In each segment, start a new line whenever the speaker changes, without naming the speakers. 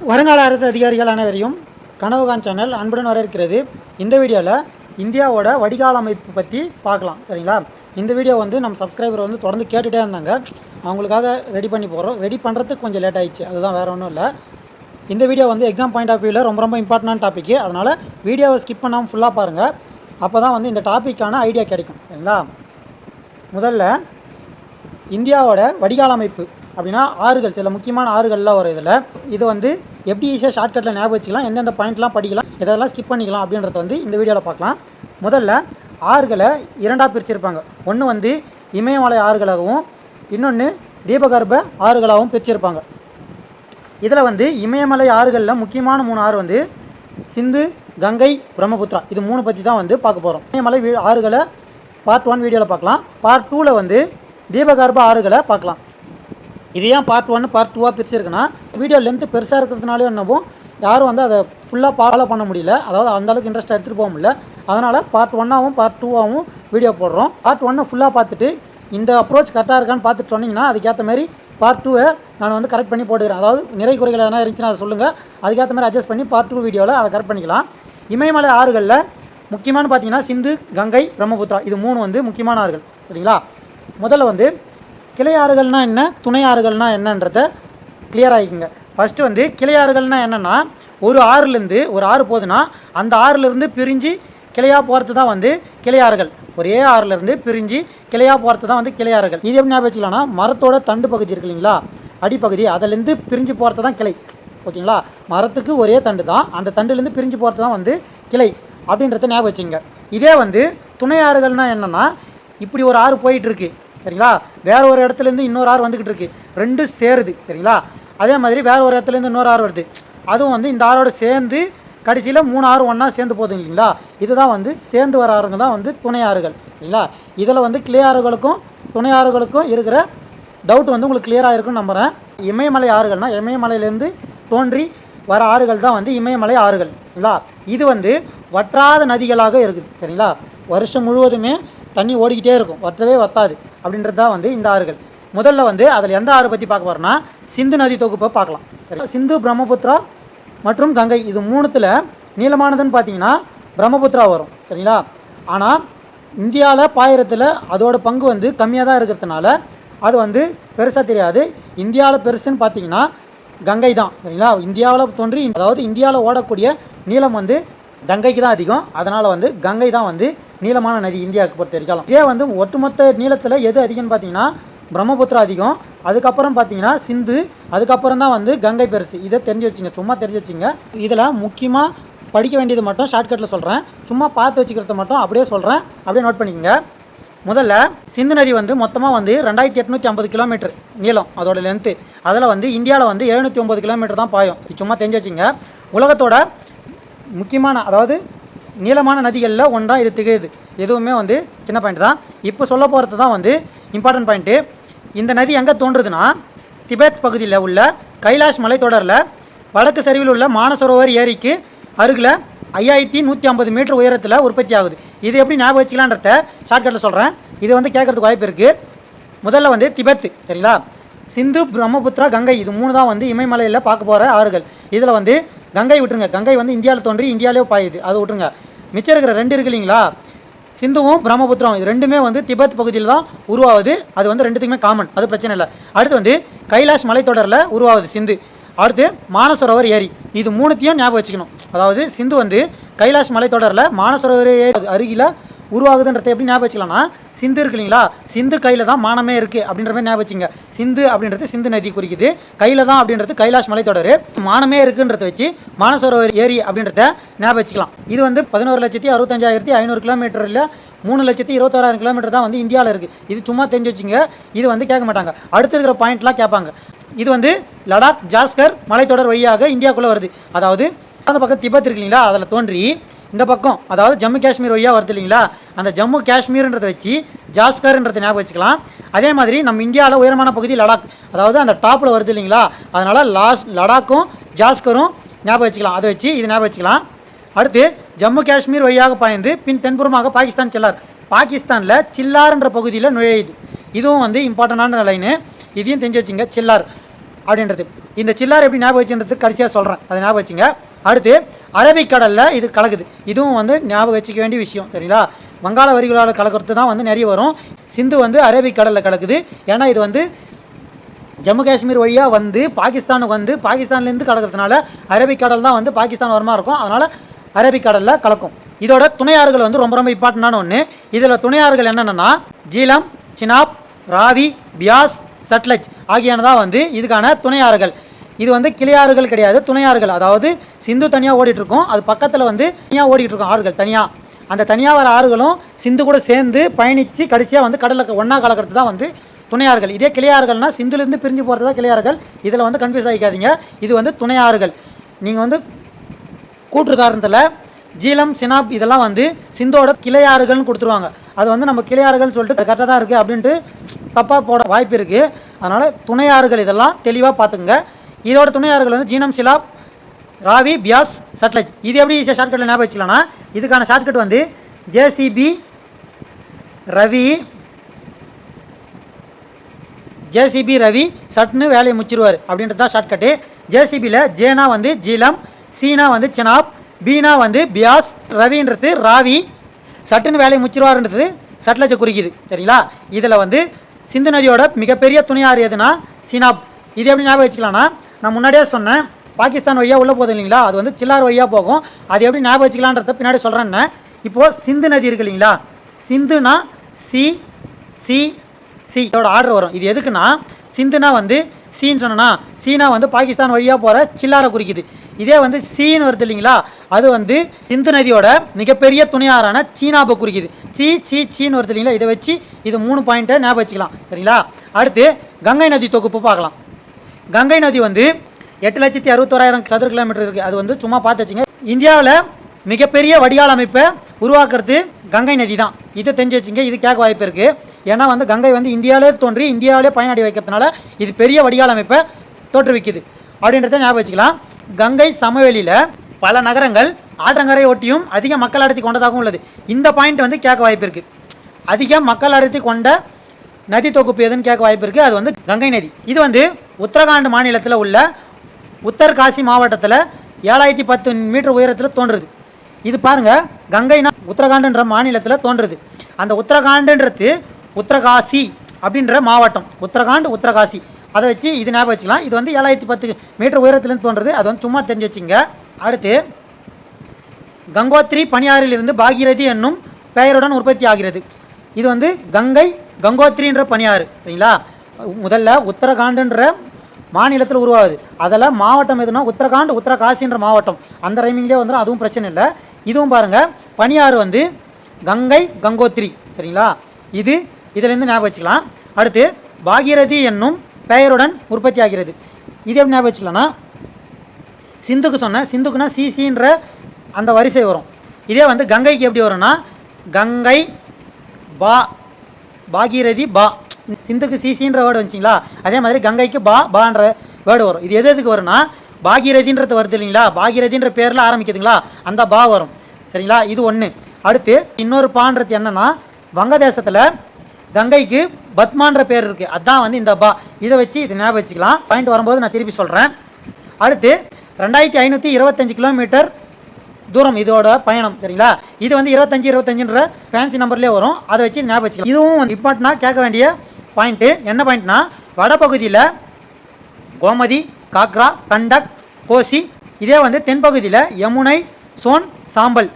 வருங்கால அரசு அதிகாரிகள் அனைவரையும் கனவுகான் சேனல் அன்புடன் வரவேற்கிறது. இந்த வீடியோவில் இந்தியாவோட வடிகால் அமைப்பு பற்றி பார்க்கலாம் சரிங்களா? இந்த வீடியோ வந்து நம்ம சப்ஸ்கிரைபர் வந்து தொடர்ந்து கேட்டுகிட்டே இருந்தாங்க. அவங்களுக்காக ரெடி பண்ணி போகிறோம் ரெடி பண்ணுறதுக்கு கொஞ்சம் லேட் ஆயிடுச்சு. அதுதான் வேறு ஒன்றும் இல்லை. இந்த வீடியோ வந்து எக்ஸாம் பாயிண்ட் ஆஃப் வியூவில் ரொம்ப ரொம்ப இம்பார்ட்டன்ட் டாப்பிக்கு அதனால் வீடியோவை ஸ்கிப் பண்ணாமல் ஃபுல்லாக பாருங்கள் அப்போ தான் வந்து இந்த டாப்பிக்கான ஐடியா கிடைக்கும் சரிங்களா? முதல்ல இந்தியாவோட வடிகால் அமைப்பு அப்படின்னா ஆறுகள் சில முக்கியமான ஆறுகள்லாம் வரும் இதில். இது வந்து எப்படி ஈஸியாக ஷார்ட்கட்டில் ஞாபகம் வச்சுக்கலாம். எந்தெந்த பாயிண்ட்லாம் படிக்கலாம் எதெல்லாம் ஸ்கிப் பண்ணிக்கலாம் அப்படின்றத வந்து இந்த வீடியோவில் பார்க்கலாம். முதல்ல ஆறுகளை இரண்டாக பிரிச்சிருப்பாங்க. ஒன்று வந்து இமயமலை ஆறுகளாகவும் இன்னொன்று தீபகர்ப ஆறுகளாகவும் பிரிச்சிருப்பாங்க. இதில் வந்து இமயமலை ஆறுகளில் முக்கியமான மூணு ஆறு வந்து சிந்து கங்கை பிரம்மபுத்திரா. இது மூணு பற்றி தான் வந்து பார்க்க போகிறோம் இமயமலை ஆறுகளை பார்ட் ஒன் வீடியோவில் பார்க்கலாம். பார்ட் டூவில் வந்து தீபகர்ப ஆறுகளை பார்க்கலாம். இது ஏன் பார்ட் ஒன்று பார்ட் டூவாக பிரிச்சிருக்குன்னா வீடியோ லென்த்து பெருசாக இருக்கிறதுனாலே என்னவோ யாரும் வந்து அதை ஃபுல்லாக ஃபாலோ பண்ண முடியல. அதாவது அந்த அளவுக்கு இன்ட்ரெஸ்ட் எடுத்துகிட்டு போக முடியல. அதனால் பார்ட் ஒன்னாகவும் பார்ட் டூவாகவும் வீடியோ போடுறோம். பார்ட் ஒன்னை ஃபுல்லாக பார்த்துட்டு இந்த அப்ரோச் கரெக்டாக இருக்கான்னு பார்த்துட்டு சொன்னிங்கன்னா அதுக்கேற்ற மாதிரி பார்ட் டூவை நான் வந்து கரெக்ட் பண்ணி போட்டுக்கிறேன். அதாவது நிறை குறைகள் எதனா இருந்துச்சுன்னா அதை சொல்லுங்கள் அதுக்கேற்ற மாதிரி அட்ஜஸ்ட் பண்ணி பார்ட் டூ வீடியோவில் அதை கரெக்ட் பண்ணிக்கலாம். இமயமலை ஆறுகளில் முக்கியமான பார்த்தீங்கன்னா சிந்து கங்கை பிரம்மபுத்திரா. இது மூணு வந்து முக்கியமான ஆறுகள். சரிங்களா? முதல்ல வந்து கிளையாறுகள்னால் என்ன? துணை ஆறுகள்னா என்னன்றத கிளியர் ஆகிக்குங்க ஃபஸ்ட்டு வந்து கிளையாறுகள்னால் என்னென்னா ஒரு ஆறுலேருந்து ஒரு ஆறு போகுதுன்னா அந்த ஆறுலேருந்து பிரிஞ்சு கிளையாக போகிறது தான் வந்து கிளையாறுகள். ஒரே ஆறுலேருந்து பிரிஞ்சு கிளையாக போகிறது தான் வந்து கிளையாறுகள். இது எப்படி ஞாபகம் வச்சுக்கலாம்னா மரத்தோட தண்டு பகுதி இருக்கு இல்லைங்களா? அடிப்பகுதி அதிலேருந்து பிரிஞ்சு போகிறது தான் கிளை. ஓகேங்களா? மரத்துக்கு ஒரே தண்டு தான் அந்த தண்டுலேருந்து பிரிஞ்சு போகிறது தான் வந்து கிளை அப்படின்றத ஞாபகம் வச்சுங்க இதே வந்து துணை ஆறுகள்னால் என்னென்னா இப்படி ஒரு ஆறு போயிட்டுருக்கு சரிங்களா? வேற ஒரு இடத்துலேருந்து இன்னொரு ஆறு வந்துக்கிட்டு இருக்கு. ரெண்டும் சேருது சரிங்களா? அதே மாதிரி வேற ஒரு இடத்துலேருந்து இன்னொரு ஆறு வருது. அதுவும் வந்து இந்த ஆறோட சேர்ந்து கடைசியில் மூணு ஆறு ஒன்றா சேர்ந்து போகுது இல்லைங்களா? இதுதான் வந்து சேர்ந்து வர ஆறுங்க தான் வந்து துணை ஆறுகள் இல்லைங்களா இதில் வந்து கிளே ஆறுகளுக்கும் துணை ஆறுகளுக்கும் இருக்கிற டவுட் வந்து உங்களுக்கு கிளியராக இருக்குன்னு நம்புகிறேன் இமயமலை ஆறுகள்னால் இமயமலையிலேருந்து தோன்றி வர ஆறுகள் தான் வந்து இமயமலை ஆறுகள் இல்லைங்களா இது வந்து வற்றாத நதிகளாக இருக்குது சரிங்களா? வருஷம் முழுவதுமே தண்ணி ஓடிக்கிட்டே இருக்கும். வர்த்தவே வத்தாது. அப்படின்றது தான் வந்து இந்த ஆறுகள். முதல்ல வந்து அதில் எந்த ஆறு பற்றி பார்க்க போகிறோம்னா சிந்து நதி தொகுப்பை பார்க்கலாம். சரி சிந்து பிரம்மபுத்திரா மற்றும் கங்கை. இது மூணுத்தில் நீளமானதுன்னு பார்த்தீங்கன்னா பிரம்மபுத்திரா வரும். சரிங்களா? ஆனால் இந்தியாவில் பாயிரத்தில் அதோட பங்கு வந்து கம்மியாக தான் இருக்கிறதுனால அது வந்து பெருசாக தெரியாது. இந்தியாவில் பெருசுன்னு பார்த்தீங்கன்னா கங்கை தான். சரிங்களா? இந்தியாவில் தோன்றி அதாவது இந்தியாவில் ஓடக்கூடிய நீளம் வந்து கங்கைக்கு தான் அதிகம். அதனால் வந்து கங்கை தான் வந்து நீளமான நதி இந்தியாவுக்கு பொறுத்த வரைக்கும். இதே வந்து ஒட்டுமொத்த நீளத்தில் எது அதிகம்னு பார்த்தீங்கன்னா பிரம்மபுத்திரா அதிகம். அதுக்கப்புறம் பார்த்தீங்கன்னா சிந்து. அதுக்கப்புறம் தான் வந்து கங்கை பெருசு. இதை தெரிஞ்சு வச்சுங்க. சும்மா தெரிஞ்சு வச்சுங்க. இதில் முக்கியமாக படிக்க வேண்டியது மட்டும் ஷார்ட்கட்டில் சொல்கிறேன் சும்மா பார்த்து வச்சுக்கிறத மட்டும் அப்படியே சொல்கிறேன் அப்படியே நோட் பண்ணிக்கோங்க. முதல்ல சிந்து நதி வந்து மொத்தமாக வந்து ரெண்டாயிரத்தி எட்நூற்றி ஐம்பது கிலோமீட்டர் நீளம் அதோட லென்த்து அதில் வந்து இந்தியாவில் வந்து எழுநூற்றி ஒம்பது கிலோமீட்டர் தான் பாயும். சும்மா தெரிஞ்சு வச்சுங்க. உலகத்தோட முக்கியமான அதாவது நீளமான நதிகளில் ஒன்றாக இது திகழுது. எதுவுமே வந்து சின்ன பாயிண்ட் தான். இப்போ சொல்ல போகிறது தான் வந்து இம்பார்ட்டன்ட் பாயிண்ட்டு இந்த நதி எங்கே தோன்றுதுன்னா திபெத் பகுதியில் உள்ள கைலாஷ் மலைத்தொடரில் வடக்கு சரிவில் உள்ள மானசரோவர் ஏரிக்கு அருகில் ஐயாயிரத்தி நூற்றி ஐம்பது மீட்டர் உயரத்தில் உற்பத்தி ஆகுது. இது எப்படி ஞாபகம் வச்சுக்கலான்றத ஷார்ட்கட்டில் சொல்கிறேன் இது வந்து கேட்குறதுக்கு வாய்ப்பு இருக்குது முதல்ல வந்து திபெத் சரிங்களா? சிந்து பிரம்மபுத்திரா கங்கை இது மூணு தான் வந்து இமயமலையில் பார்க்க போகிற ஆறுகள். இதில் வந்து கங்கை விட்டுருங்க. கங்கை வந்து இந்தியாவில் தோன்றி இந்தியாவிலே பாயுது. அதை விட்டுருங்க. மிச்சம் இருக்கிற ரெண்டு இருக்கு இல்லைங்களா? சிந்துவும் பிரம்மபுத்திரம் இது ரெண்டுமே வந்து திபெத் பகுதியில் தான் உருவாகுது. அது வந்து ரெண்டுத்துக்குமே காமன் அது பிரச்சனை இல்லை. அடுத்து வந்து கைலாஷ் மலைத்தொடரில் உருவாகுது சிந்து. அடுத்து மானசரோவர் ஏரி. இது மூணுத்தையும் ஞாபகம் வச்சுக்கணும். அதாவது சிந்து வந்து கைலாஷ் மலைத்தொடரில் மானசரோவர் ஏரி அருகில் உருவாகுதுன்றதை எப்படி ஞாபகம் வச்சுக்கலாம்னா சிந்து இருக்கு இல்லைங்களா? சிந்து கையில் தான் மானமே இருக்குது அப்படின்ற மாதிரி ஞாபகம் வச்சுங்க. சிந்து அப்படின்றது சிந்து நதி குறிக்குது. கையில் தான் அப்படின்றது கைலாஷ் மலைத்தொடர் மானமே இருக்குன்றத வச்சு மானசரோவர் ஏரி அப்படின்றத ஞாபகம் வச்சுக்கலாம். இது வந்து பதினோரு லட்சத்தி அறுபத்தஞ்சாயிரத்தி ஐநூறு கிலோமீட்டரில் மூணு லட்சத்தி இருபத்தோராயிரம் கிலோமீட்டர் தான் வந்து இந்தியாவில் இருக்குது இது சும்மா தெரிஞ்சு வச்சுங்க. இது வந்து கேட்க மாட்டாங்க. அடுத்து இருக்கிற பாயிண்ட்லாம் கேட்பாங்க. இது வந்து லடாக் ஜாஸ்கர் மலைத்தொடர் வழியாக இந்தியாவுக்குள்ளே வருது. அதாவது அந்த பக்கம் திபெத் இருக்கு இல்லைங்களா? அதில் தோன்றி இந்த பக்கம் அதாவது ஜம்மு காஷ்மீர் வழியாக வருது இல்லைங்களா? அந்த ஜம்மு காஷ்மீர்ன்றதை வச்சு ஜாஸ்கர்ன்றதை ஞாபகம் வச்சுக்கலாம். அதே மாதிரி நம்ம இந்தியாவில் உயரமான பகுதி லடாக் அதாவது அந்த டாப்பில் வருது இல்லைங்களா? அதனால் லாஸ் லடாக்கும் ஜாஸ்கரும் ஞாபகம் வச்சுக்கலாம். அதை வச்சு இது ஞாபகம் வச்சுக்கலாம். அடுத்து ஜம்மு காஷ்மீர் வழியாக பாய்ந்து பின் தென்புறமாக பாகிஸ்தான் செல்லார். பாகிஸ்தானில் சில்லார்ன்ற பகுதியில் நுழையுது. இதுவும் வந்து இம்பார்ட்டண்டான லைனு இதையும் தெரிஞ்சு வச்சுங்க சில்லார் அப்படின்றது. இந்த சில்லார் எப்படி ஞாபகம் வச்சுன்றது கடைசியாக சொல்கிறேன் அதை ஞாபகம் வச்சுங்க. அடுத்து அரபிக்கடலில் இது கலக்குது. இதுவும் வந்து ஞாபகம் வச்சுக்க வேண்டிய விஷயம் சரிங்களா? வங்காள வரிகளால் கலக்கிறது தான் வந்து நிறைய வரும். சிந்து வந்து அரபிக்கடலில் கலக்குது. ஏன்னா இது வந்து ஜம்மு காஷ்மீர் வழியாக வந்து பாகிஸ்தானுக்கு வந்து பாகிஸ்தான்லேருந்து கலக்கிறதுனால அரபிக்கடல் தான் வந்து பாகிஸ்தான் வரமாக இருக்கும். அதனால் அரபிக்கடலில் கலக்கும். இதோட துணையாறுகள் வந்து ரொம்ப ரொம்ப இம்பார்ட்டண்டான ஒன்று இதில் துணையாறுகள் என்னென்னா ஜீலம் சினாப் ராவி பியாஸ் சட்லஜ் ஆகியன தான் வந்து இதுக்கான துணையாறுகள். இது வந்து கிளையாறுகள் கிடையாது துணையாறுகள். அதாவது சிந்து தனியாக ஓடிட்டுருக்கோம் அது பக்கத்தில் வந்து தனியாக ஓடிட்டுருக்கோம் ஆறுகள் தனியாக அந்த தனியாக வர ஆறுகளும் சிந்து கூட சேர்ந்து பயணித்து கடைசியாக வந்து கடலில் ஒன்றா கலக்கிறது தான் வந்து துணையாறுகள். இதே கிளையாறுகள்னால் சிந்துலேருந்து பிரிஞ்சு போகிறது தான் கிளையாறுகள். இதில் வந்து கன்ஃபியூஸ் ஆகிக்காதீங்க இது வந்து துணையாறுகள். நீங்கள் வந்து கூற்று காரணத்தில் ஜீலம் சினாப் இதெல்லாம் வந்து சிந்தோட கிளையாறுகள்னு கொடுத்துருவாங்க. அது வந்து நம்ம கிளையாறுகள்னு சொல்லிட்டு கரெக்டாக தான் இருக்குது அப்படின்ட்டு தப்பாக போட வாய்ப்பு இருக்குது அதனால் துணையாறுகள் இதெல்லாம் தெளிவாக பார்த்துங்க இதோட துணையாறுகள் வந்து ஜீனம் சிலாப் ராவி பியாஸ் சட்லஜ். இது எப்படி ஈஸியாக ஷார்ட்கட்டில் ஞாபகம் வச்சுக்கலாம்னா இதுக்கான ஷார்ட்கட் வந்து ஜேசிபி ரவி ஜேசிபி ரவி சட்னு வேலையை முச்சிருவார் அப்படின்றது தான் ஷார்ட்கட்டு ஜேசிபியில் ஜேனா வந்து ஜீலம் சீனா வந்து சினாப் பீனா வந்து பியாஸ் ரவின்றது ராவி சட்டுன்னு வேலையை முச்சிருவாருன்றது சட்லஜை குறிக்குது. சரிங்களா? இதில் வந்து சிந்து நதியோட மிகப்பெரிய துணையாறு எதுனா சினாப். இது எப்படி ஞாபகம் வச்சுக்கலாம்னா நான் முன்னாடியே சொன்னேன் பாகிஸ்தான் வழியாக உள்ளே போகுது இல்லைங்களா? அது வந்து சில்லார் வழியாக போகும். அது எப்படி ஞாபகம் வச்சுக்கலான்றத பின்னாடி சொல்கிறேன்னு இப்போது சிந்து நதி இருக்கு இல்லைங்களா? சிந்துனா சி சி சி இதோட ஆர்டர் வரும். இது எதுக்குன்னா சிந்துனா வந்து சீன்னு சொன்னேன்னா சீனா வந்து பாகிஸ்தான் வழியாக போகிற சில்லாரை குறிக்குது. இதே வந்து சீன்னு வருது இல்லைங்களா? அது வந்து சிந்து நதியோட மிகப்பெரிய துணையாரான சீனாவை குறிக்குது. சீ சீ சீன்னு வருது இல்லைங்களா? இதை வச்சு இது மூணு பாயிண்ட்டை ஞாபகம் வச்சுக்கலாம். சரிங்களா? அடுத்து கங்கை நதி தொகுப்பு பார்க்கலாம். கங்கை நதி வந்து எட்டு லட்சத்தி அறுபத்தோராயிரம் சதுர கிலோமீட்டர் இருக்குது அது வந்து சும்மா பார்த்து வச்சுங்க. இந்தியாவில் மிகப்பெரிய வடிகால் அமைப்பை உருவாக்குறது கங்கை நதி தான். இதை தெரிஞ்சு வச்சுங்க இது கேட்க வாய்ப்பு இருக்குது ஏன்னா வந்து கங்கை வந்து இந்தியாவிலே தோன்றி இந்தியாவிலே பயனடை வைக்கிறதுனால இது பெரிய வடிகால் அமைப்பை தோற்றுவிக்குது. அப்படின்றத ஞாபகம் வச்சுக்கலாம். கங்கை சமவெளியில் பல நகரங்கள் ஆற்றங்கரை ஒட்டியும் அதிக மக்கள் அடர்த்தி கொண்டதாகவும் உள்ளது. இந்த பாயிண்ட் வந்து கேட்க வாய்ப்பு இருக்குது அதிக மக்கள் அடர்த்தி கொண்ட நதி தொகுப்பு எதுன்னு கேட்க வாய்ப்பு இருக்குது அது வந்து கங்கை நதி. இது வந்து உத்தரகாண்ட் மாநிலத்தில் உள்ள உத்தர்காசி மாவட்டத்தில் ஏழாயிரத்தி பத்து மீட்டர் உயரத்தில் தோன்றுது. இது பாருங்கள் கங்கைனா உத்தரகாண்டுன்ற மாநிலத்தில் தோன்றுது. அந்த உத்தரகாண்டுன்றது உத்தரகாசி அப்படின்ற மாவட்டம். உத்தரகாண்ட் உத்தரகாசி. அதை வச்சு இது ஞாபகம் வச்சுக்கலாம். இது வந்து ஏழாயிரத்தி பத்து மீட்டர் உயரத்துலேருந்து தோன்றது. அது வந்து சும்மா தெரிஞ்சு வச்சுங்க. அடுத்து கங்கோத்ரி பனியாறிலிருந்து பாகீரதி என்னும் பெயருடன் உற்பத்தி ஆகிறது. இது வந்து கங்கை கங்கோத்ரின்ற பனியாறு சரிங்களா? முதல்ல உத்தரகாண்டுன்ற மாநிலத்தில் உருவாகுது. அதில் மாவட்டம் எதுனா உத்தரகாண்ட் உத்தரகாசின்ற மாவட்டம். அந்த ரைமிங்லேயே வந்துடும் அதுவும் பிரச்சனை இல்லை. இதுவும் பாருங்கள் பனியாறு வந்து கங்கை கங்கோத்ரி சரிங்களா? இது இதிலேருந்து ஞாபகம் வச்சுக்கலாம். அடுத்து பாகீரதி என்னும் பெயருடன் உற்பத்தி ஆகிறது. இது எப்படி ஞாபகம் வச்சுக்கலாம்னா சிந்துக்கு சொன்ன சிந்துக்குனா சிசின்ற அந்த வரிசை வரும். இதே வந்து கங்கைக்கு எப்படி வரும்னா கங்கை பா பாகீரதி பா. சிந்துக்கு சிசின்ற வேர்டு வந்துச்சிங்களா? அதே மாதிரி கங்கைக்கு பா பான்ற வேர்டு வரும். இது எது எதுக்கு வரும்னா பாகீரதின்றது வருது இல்லைங்களா? பாகீரதின்ற பேரில் ஆரம்பிக்குதுங்களா? அந்த பா வரும். சரிங்களா? இது ஒன்று அடுத்து இன்னொரு பான்றது என்னன்னா வங்கதேசத்தில் கங்கைக்கு பத்மான்ற பேர் இருக்குது அதுதான் வந்து இந்த பா. இதை வச்சு இது ஞாபகம் வச்சுக்கலாம். பாயிண்ட் வரும்போது நான் திருப்பி சொல்கிறேன் அடுத்து ரெண்டாயிரத்தி ஐநூற்றி இருபத்தஞ்சு கிலோமீட்டர் தூரம் இதோட பயணம் சரிங்களா? இது வந்து இருபத்தஞ்சு இருபத்தஞ்சுன்ற ஃபேன்சி நம்பர்லேயே வரும். அதை வச்சு ஞாபகம் வச்சுக்கலாம். இதுவும் இம்பார்ட்டனாக கேட்க வேண்டிய பாயிண்ட்டு என்ன பாயிண்ட்னா வடபகுதியில் கோமதி காக்ரா கண்டக் கோசி இதே வந்து தென்பகுதியில் யமுனை சோன் சாம்பல்.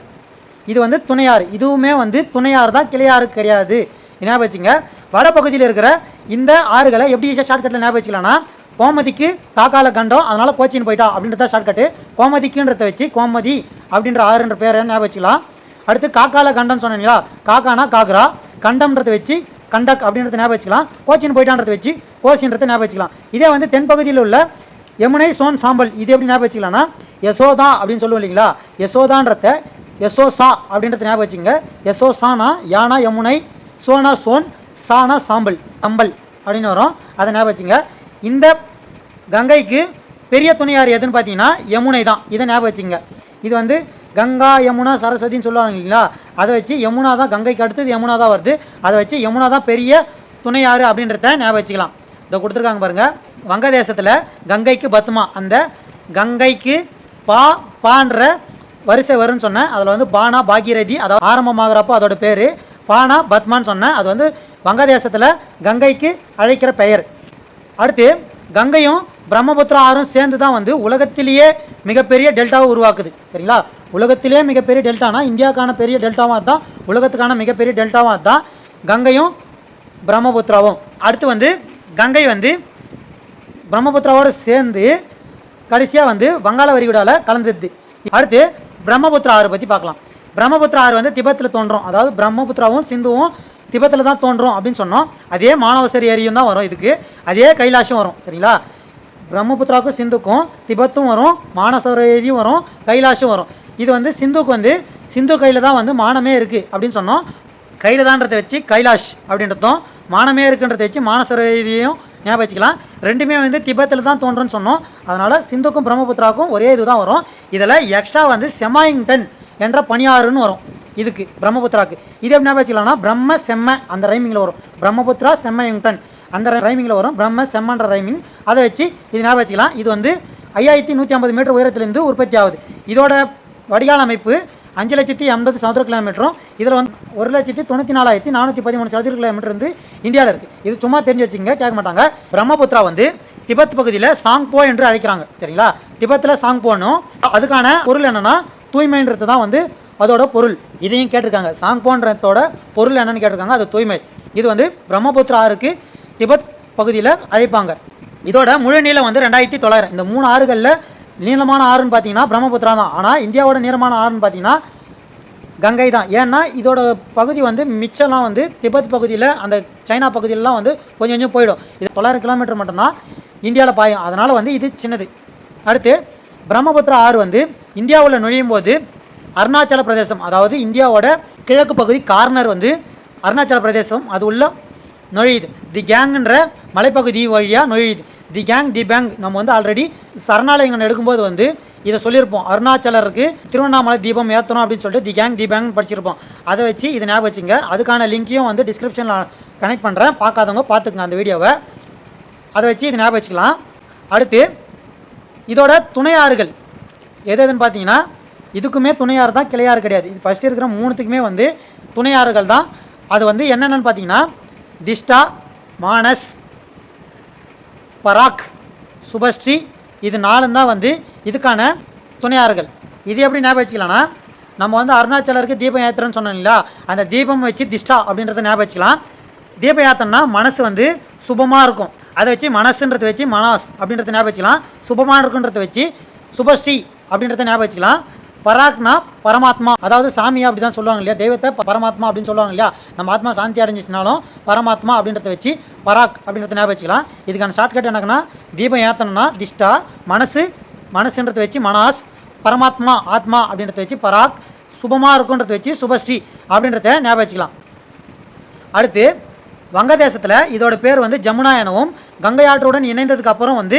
இது வந்து துணையாறு. இதுவுமே வந்து துணையாறு தான் கிளையாறு கிடையாது. ஞாபகம் வச்சுங்க. வடபகுதியில் இருக்கிற இந்த ஆறுகளை எப்படி ஈஸியாக ஷார்ட்கட்டில் ஞாபகம் வச்சுக்கலாம்னா கோமதிக்கு காக்கால கண்டம் அதனால் கோச்சின்னு போயிட்டா அப்படின்றத ஷார்ட்கட்டு கோமதிக்குன்றத வச்சு கோமதி அப்படின்ற ஆறுன்ற பேரை ஞாபகம் வச்சுக்கலாம். அடுத்து காக்கால கண்டம்னு சொன்னீங்களா காக்கானா காக்ரா. கண்டம்ன்றதை வச்சு கண்டக் அப்படின்றத ஞாபகம் வச்சுக்கலாம். கோச்சின் போயிட்டான்றதை வச்சு கோச்சின்றதை ஞாபகம் வச்சுக்கலாம். இதே வந்து தென்பகுதியில் உள்ள யமுனை சோன் சாம்பல் இது எப்படி ஞாபகம் வச்சுக்கலாம்னா யசோதா அப்படின்னு சொல்லுவோம் இல்லைங்களா? யசோதான்றத யசோசா அப்படின்றத ஞாபகம் வச்சுங்க யசோசானா யானா யமுனை சோனா சோன் சானா சாம்பல் அம்பல் அப்படின்னு வரும். அதை ஞாபகம் வச்சுங்க இந்த கங்கைக்கு பெரிய துணையார் எதுன்னு பார்த்தீங்கன்னா யமுனை தான். இதை ஞாபகம் வச்சுங்க இது வந்து கங்கா யமுனா சரஸ்வதின்னு சொல்லுவாங்க இல்லைங்களா? அதை வச்சு யமுனா தான் கங்கைக்கு அடுத்தது யமுனா தான் வருது. அதை வச்சு யமுனா தான் பெரிய துணையாறு அப்படின்றத ஞாபகம் வச்சுக்கலாம். இதை கொடுத்துருக்காங்க பாருங்கள் வங்கதேசத்தில் கங்கைக்கு பத்மா அந்த கங்கைக்கு பா பான்ற வரிசை வரும்னு சொன்னேன். அதில் வந்து பானா பாகீரதி அதாவது ஆரம்பமாகிறப்போ அதோட பேர். பானா பத்மான்னு சொன்னேன். அது வந்து வங்கதேசத்தில் கங்கைக்கு அழைக்கிற பெயர். அடுத்து கங்கையும் பிரம்மபுத்திரா ஆறும் சேர்ந்து தான் வந்து உலகத்திலேயே மிகப்பெரிய டெல்டாவை உருவாக்குது. சரிங்களா? உலகத்திலேயே மிகப்பெரிய டெல்டானா இந்தியாவுக்கான பெரிய டெல்டாவாக தான் உலகத்துக்கான மிகப்பெரிய டெல்டாவாக தான் கங்கையும் பிரம்மபுத்திராவும். அடுத்து வந்து கங்கை வந்து பிரம்மபுத்திராவோடு சேர்ந்து கடைசியாக வந்து வங்காள வரிகுடாவில் கலந்துருது. அடுத்து பிரம்மபுத்திரா ஆறு பற்றி பார்க்கலாம். பிரம்மபுத்திரா ஆறு வந்து திபெத்தில் தோன்றும். அதாவது பிரம்மபுத்திராவும் சிந்துவும் திபத்தில் தான் தோன்றும் அப்படின்னு சொன்னோம். அதே மானவசரி ஏரியும் தான் வரும் இதுக்கு. அதே கைலாஷும் வரும். சரிங்களா? பிரம்மபுத்திராவுக்கும் சிந்துக்கும் திபெத்தும் வரும் மானசரோதியும் வரும் கைலாஷும் வரும். இது வந்து சிந்துக்கு வந்து சிந்து கையில் தான் வந்து மானமே இருக்குது அப்படின்னு சொன்னோம். கையில் தான்றதை வச்சு கைலாஷ் அப்படின்றதும் மானமே இருக்குன்றதை வச்சு மானசரேரியும் ஞாபகம் வச்சுக்கலாம் ரெண்டுமே வந்து திபத்தில் தான் தோன்றுன்னு சொன்னோம். அதனால் சிந்துக்கும் பிரம்மபுத்திராவுக்கும் ஒரே இது தான் வரும். இதில் எக்ஸ்ட்ரா வந்து செமாயிங்டன் என்ற பனியாறுன்னு வரும். இதுக்கு பிரம்மபுத்திராக்கு. இது எப்படி வச்சுக்கலாம்னா பிரம்ம செம்ம அந்த ரைமிங்கில் வரும். பிரம்மபுத்திரா செம்மயுங்டன் அந்த ரைமிங்கில் வரும். பிரம்ம செம்மன்ற ரைமிங் அதை வச்சு இது ஞாபகம் வச்சுக்கலாம்? இது வந்து ஐயாயிரத்தி நூற்றி ஐம்பது மீட்டர் உயரத்துலேருந்து உற்பத்தி ஆகுது. இதோட வடிகால் அமைப்பு அஞ்சு லட்சத்தி எண்பது சதுர கிலோமீட்டரும் இதில் வந்து ஒரு லட்சத்தி தொண்ணூற்றி நாலாயிரத்தி நானூற்றி பதிமூணு சதுர கிலோமீட்டர் வந்து இந்தியாவில் இருக்குது இது சும்மா தெரிஞ்சு வச்சுங்க கேட்க மாட்டாங்க. பிரம்மபுத்திரா வந்து திபத் பகுதியில் சாங்போ என்று அழைக்கிறாங்க. சரிங்களா? திபத்தில் சாங்போனும் அதுக்கான பொருள் என்னென்னா தூய்மைன்றது தான் வந்து அதோட பொருள். இதையும் கேட்டிருக்காங்க. சாங்போன்றதோட பொருள் என்னன்னு கேட்டிருக்காங்க. அது தூய்மை. இது வந்து பிரம்மபுத்திரா ஆறுக்கு திபெத் பகுதியில் அழைப்பாங்க. இதோட முழு நீளம் வந்து ரெண்டாயிரத்தி தொள்ளாயிரம். இந்த மூணு ஆறுகளில் நீளமான ஆறுன்னு பார்த்தீங்கன்னா பிரம்மபுத்திரா தான். ஆனால் இந்தியாவோட நீளமான ஆறுன்னு பார்த்தீங்கன்னா கங்கை தான். ஏன்னா இதோட பகுதி வந்து மிச்சம்லாம் வந்து திபெத் பகுதியில் அந்த சைனா பகுதியிலலாம் வந்து கொஞ்சம் கொஞ்சம் போயிடும். இது தொள்ளாயிரம் கிலோமீட்டர் மட்டும்தான் இந்தியாவில் பாயும். அதனால் வந்து இது சின்னது. அடுத்து பிரம்மபுத்திரா ஆறு வந்து இந்தியாவில் நுழையும் போது அருணாச்சல பிரதேசம் அதாவது இந்தியாவோட கிழக்கு பகுதி கார்னர் வந்து அருணாச்சல பிரதேசம் அது உள்ள நுழையுது. தி கேங்குன்ற மலைப்பகுதி வழியாக நுழையுது. தி கேங் தி பேங் நம்ம வந்து ஆல்ரெடி சரணாலயங்கள் எடுக்கும்போது வந்து இதை சொல்லியிருப்போம். அருணாச்சலருக்கு திருவண்ணாமலை தீபம் ஏற்றணும் அப்படின்னு சொல்லிட்டு தி கேங் தி பேங் படிச்சிருப்போம். அதை வச்சு இதை ஞாபகம் வச்சுங்க. அதுக்கான லிங்க்கையும் வந்து டிஸ்கிரிப்ஷனில் கனெக்ட் பண்ணுறேன் பார்க்காதவங்க பார்த்துக்குங்க அந்த வீடியோவை அதை வச்சு இது ஞாபகம் வச்சுக்கலாம். அடுத்து இதோட துணையாறுகள் எது எதுன்னு பார்த்தீங்கன்னா இதுக்குமே துணையாறு தான் கிளையாறு கிடையாது. இது ஃபஸ்ட்டு இருக்கிற மூணுத்துக்குமே வந்து துணையாறுகள் தான். அது வந்து என்னென்னு பார்த்தீங்கன்னா திஷ்டா மானஸ் பராக் சுபஸ்ரீ இது நாலும் தான் வந்து இதுக்கான துணையாறுகள் இது எப்படி ஞாபகம் வச்சுக்கலாம்னா நம்ம வந்து அருணாச்சலருக்கு தீபம் ஏற்றுறோன்னு சொன்னோம் அந்த தீபம் வச்சு திஷ்டா அப்படின்றத ஞாபகம் வச்சுக்கலாம். மனசு வந்து சுபமாக இருக்கும். அதை வச்சு மனசுன்றதை வச்சு மனாஸ் அப்படின்றத ஞாபகம் வச்சுக்கலாம். சுபமாக இருக்குன்றத வச்சு சுபஸ்ரீ அப்படின்றத ஞாபகம் வச்சுக்கலாம். பராக்னா பரமாத்மா. அதாவது சாமியா அப்படி தான் சொல்லுவாங்க இல்லையா? தெய்வத்தை பரமாத்மா அப்படின்னு சொல்லுவாங்க இல்லையா? நம்ம ஆத்மா சாந்தி அடைஞ்சிச்சுனாலும் பரமாத்மா அப்படின்றத வச்சு பராக் அப்படின்றத ஞாபகம் வச்சுக்கலாம். இதுக்கான ஷார்ட்கட் என்னக்குன்னா தீபம் ஏற்றணும்னா திஷ்டா மனசு மனசுன்றத வச்சு மனாஸ் பரமாத்மா ஆத்மா அப்படின்றத வச்சு பராக் சுபமாக இருக்குன்றத வச்சு சுபஸ்ரீ அப்படின்றத ஞாபகம் வச்சுக்கலாம். அடுத்து வங்கதேசத்தில் இதோட பேர் வந்து ஜமுனா எனவும் கங்கை ஆற்றுடன் இணைந்ததுக்கு அப்புறம் வந்து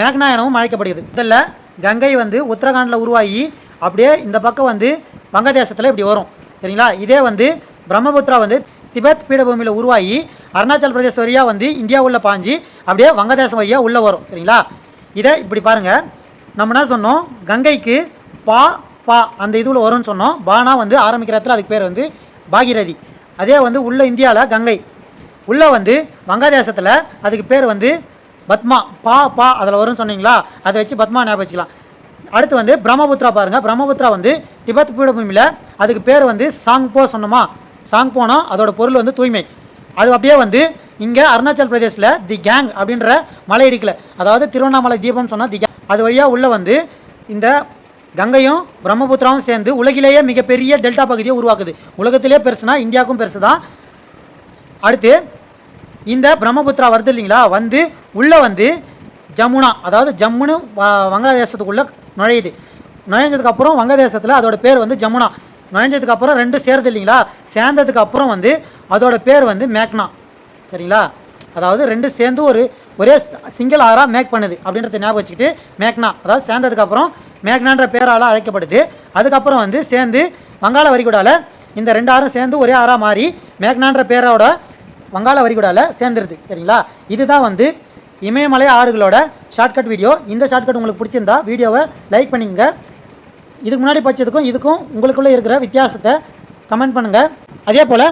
மேக்னா எனவும் அழைக்கப்படுகிறது. இதில் கங்கை வந்து உத்தரகாண்டில் உருவாகி அப்படியே இந்த பக்கம் வந்து வங்கதேசத்தில் இப்படி வரும். சரிங்களா? இதே வந்து பிரம்மபுத்திரா வந்து திபெத் பீடபூமியில் உருவாகி அருணாச்சல் பிரதேஷ் வழியாக வந்து இந்தியா உள்ளே பாஞ்சு அப்படியே வங்கதேசம் வழியாக உள்ளே வரும். சரிங்களா? இதை இப்படி பாருங்கள் நம்ம என்ன சொன்னோம்? கங்கைக்கு பா பா அந்த இதுவில் வரும்னு சொன்னோம். பானா வந்து ஆரம்பிக்கிற இடத்துல அதுக்கு பேர் வந்து பாகிரதி. அதே வந்து உள்ள இந்தியாவில் கங்கை. உள்ளே வந்து வங்கதேசத்தில் அதுக்கு பேர் வந்து பத்மா பா பா அதில் வரும்னு சொன்னீங்களா? அதை வச்சு பத்மா ஞாபகம் வச்சுக்கலாம் அடுத்து வந்து பிரம்மபுத்திரா பாருங்கள் பிரம்மபுத்திரா வந்து திபெத் பீடபூமியில் அதுக்கு பேர் வந்து சாங்போ சொன்னோமா? சாங்போனா அதோட பொருள் வந்து தூய்மை. அது அப்படியே வந்து இங்கே அருணாச்சல் பிரதேசில் தி கேங் அப்படின்ற மலை இடிக்கல. அதாவது திருவண்ணாமலை தீபம் சொன்னால் தி கேங். அது வழியாக உள்ளே வந்து இந்த கங்கையும் பிரம்மபுத்திராவும் சேர்ந்து உலகிலேயே மிகப்பெரிய டெல்டா பகுதியை உருவாக்குது. உலகத்திலே பெருசுனா இந்தியாவுக்கும் பெருசு தான் அடுத்து இந்த பிரம்மபுத்திரா வருது இல்லைங்களா? வந்து உள்ளே வந்து ஜமுனா அதாவது ஜம்முன்னு வங்காளதேசத்துக்குள்ளே நுழையுது. நுழைஞ்சதுக்கப்புறம் வங்கதேசத்தில் அதோட பேர் வந்து ஜமுனா. நுழைஞ்சதுக்கப்புறம் ரெண்டு சேருது இல்லைங்களா? சேர்ந்ததுக்கு அப்புறம் வந்து அதோட பேர் வந்து மேக்னா. சரிங்களா? அதாவது ரெண்டு சேர்ந்து ஒரு ஒரே சிங்கிள் ஆறாக மேக் பண்ணுது அப்படின்றத ஞாபகம் வச்சுக்கிட்டு மேக்னா. அதாவது சேர்ந்ததுக்கப்புறம் மேக்னான்ற பேரால் அழைக்கப்படுது. அதுக்கப்புறம் வந்து சேர்ந்து வங்காள வரிகுடாவில் இந்த ரெண்டு ஆறும் சேர்ந்து ஒரே ஆறாக மாறி மேக்னான்ற பேரோட வங்காள வரிகுடாவில் சேர்ந்துருது சரிங்களா? இதுதான் வந்து இமயமலை ஆறுகளோட ஷார்ட்கட் வீடியோ இந்த ஷார்ட்கட் உங்களுக்கு பிடிச்சிருந்தா வீடியோவை லைக் பண்ணிங்க இதுக்கு முன்னாடி படித்ததுக்கும் இதுக்கும் உங்களுக்குள்ளே இருக்கிற வித்தியாசத்தை கமெண்ட் பண்ணுங்கள் அதே போல்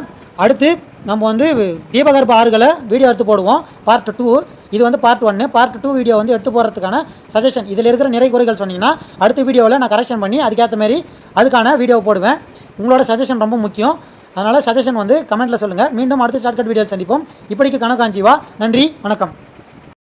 அடுத்து நம்ம வந்து தீபகற்ப ஆறுகளை வீடியோ எடுத்து போடுவோம். பார்ட் டூ இது வந்து பார்ட் ஒன்று பார்ட் டூ வீடியோ வந்து எடுத்து போகிறதுக்கான சஜஷன் இதில் இருக்கிற நிறை குறைகள் சொன்னீங்கன்னா அடுத்த வீடியோவில் நான் கரெக்ஷன் பண்ணி அதுக்கேற்ற மாதிரி அதுக்கான வீடியோ போடுவேன். உங்களோட சஜஷன் ரொம்ப முக்கியம். அதனால் சஜஷன் வந்து கமெண்ட்டில் சொல்லுங்கள் மீண்டும் அடுத்த ஷார்ட்கட் வீடியோ சந்திப்போம். இப்படிக்கு கணக்காஞ்சிவா நன்றி. வணக்கம்.